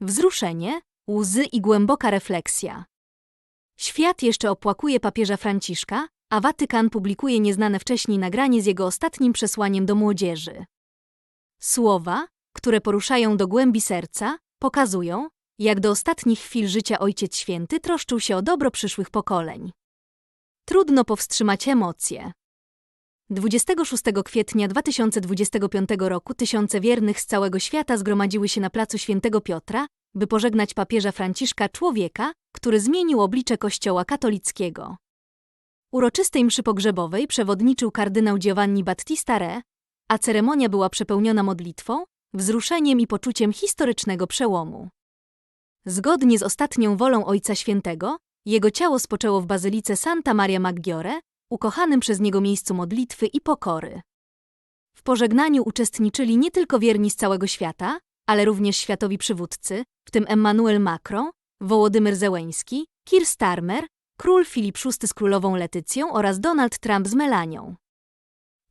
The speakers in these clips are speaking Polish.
wzruszenie, łzy i głęboka refleksja. Świat jeszcze opłakuje papieża Franciszka, a Watykan publikuje nieznane wcześniej nagranie z jego ostatnim przesłaniem do młodzieży. Słowa, które poruszają do głębi serca, pokazują, jak do ostatnich chwil życia Ojciec Święty troszczył się o dobro przyszłych pokoleń. Trudno powstrzymać emocje. 26 kwietnia 2025 roku tysiące wiernych z całego świata zgromadziły się na placu Świętego Piotra, by pożegnać papieża Franciszka człowieka, który zmienił oblicze Kościoła katolickiego. Uroczystej mszy pogrzebowej przewodniczył kardynał Giovanni Battista Re, a ceremonia była przepełniona modlitwą, wzruszeniem i poczuciem historycznego przełomu. Zgodnie z ostatnią wolą Ojca Świętego, jego ciało spoczęło w bazylice Santa Maria Maggiore, ukochanym przez niego miejscu modlitwy i pokory. W pożegnaniu uczestniczyli nie tylko wierni z całego świata, ale również światowi przywódcy, w tym Emmanuel Macron, Wołodymyr Zełeński, Keir Starmer, król Filip VI z królową Letycją oraz Donald Trump z Melanią.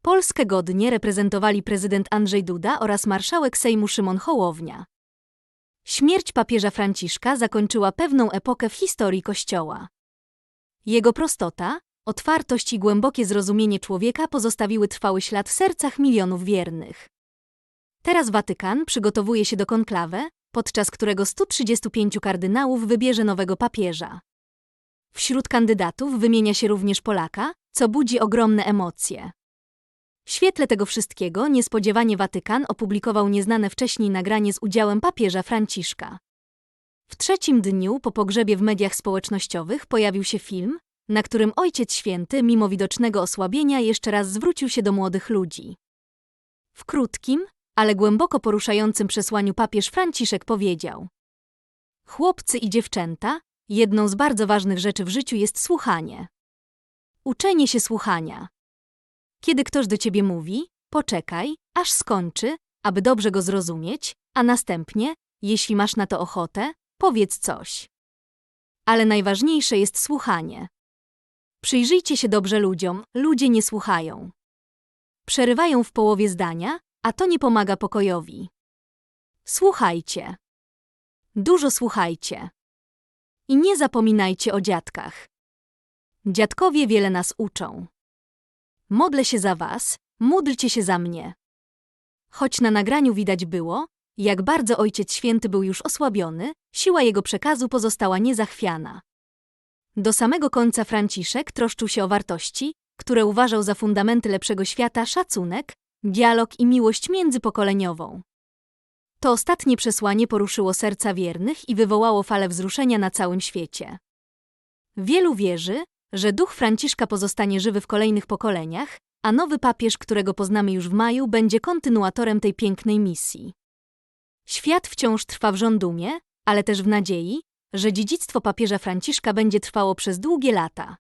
Polskę godnie reprezentowali prezydent Andrzej Duda oraz marszałek Sejmu Szymon Hołownia. Śmierć papieża Franciszka zakończyła pewną epokę w historii Kościoła. Jego prostota, otwartość i głębokie zrozumienie człowieka pozostawiły trwały ślad w sercach milionów wiernych. Teraz Watykan przygotowuje się do konklawę, podczas którego 135 kardynałów wybierze nowego papieża. Wśród kandydatów wymienia się również Polaka, co budzi ogromne emocje. W świetle tego wszystkiego niespodziewanie Watykan opublikował nieznane wcześniej nagranie z udziałem papieża Franciszka. W trzecim dniu po pogrzebie w mediach społecznościowych pojawił się film, na którym Ojciec Święty, mimo widocznego osłabienia, jeszcze raz zwrócił się do młodych ludzi. W krótkim, ale głęboko poruszającym przesłaniu papież Franciszek powiedział: Chłopcy i dziewczęta, jedną z bardzo ważnych rzeczy w życiu jest słuchanie. Uczenie się słuchania. Kiedy ktoś do ciebie mówi, poczekaj, aż skończy, aby dobrze go zrozumieć, a następnie, jeśli masz na to ochotę, powiedz coś. Ale najważniejsze jest słuchanie. Przyjrzyjcie się dobrze ludziom, ludzie nie słuchają. Przerywają w połowie zdania, a to nie pomaga pokojowi. Słuchajcie. Dużo słuchajcie. I nie zapominajcie o dziadkach. Dziadkowie wiele nas uczą. Modlę się za was, módlcie się za mnie. Choć na nagraniu widać było, jak bardzo Ojciec Święty był już osłabiony, siła jego przekazu pozostała niezachwiana. Do samego końca Franciszek troszczył się o wartości, które uważał za fundamenty lepszego świata szacunek, dialog i miłość międzypokoleniową. To ostatnie przesłanie poruszyło serca wiernych i wywołało falę wzruszenia na całym świecie. Wielu wierzy, że duch Franciszka pozostanie żywy w kolejnych pokoleniach, a nowy papież, którego poznamy już w maju, będzie kontynuatorem tej pięknej misji. Świat wciąż trwa w żądumie, ale też w nadziei, że dziedzictwo papieża Franciszka będzie trwało przez długie lata.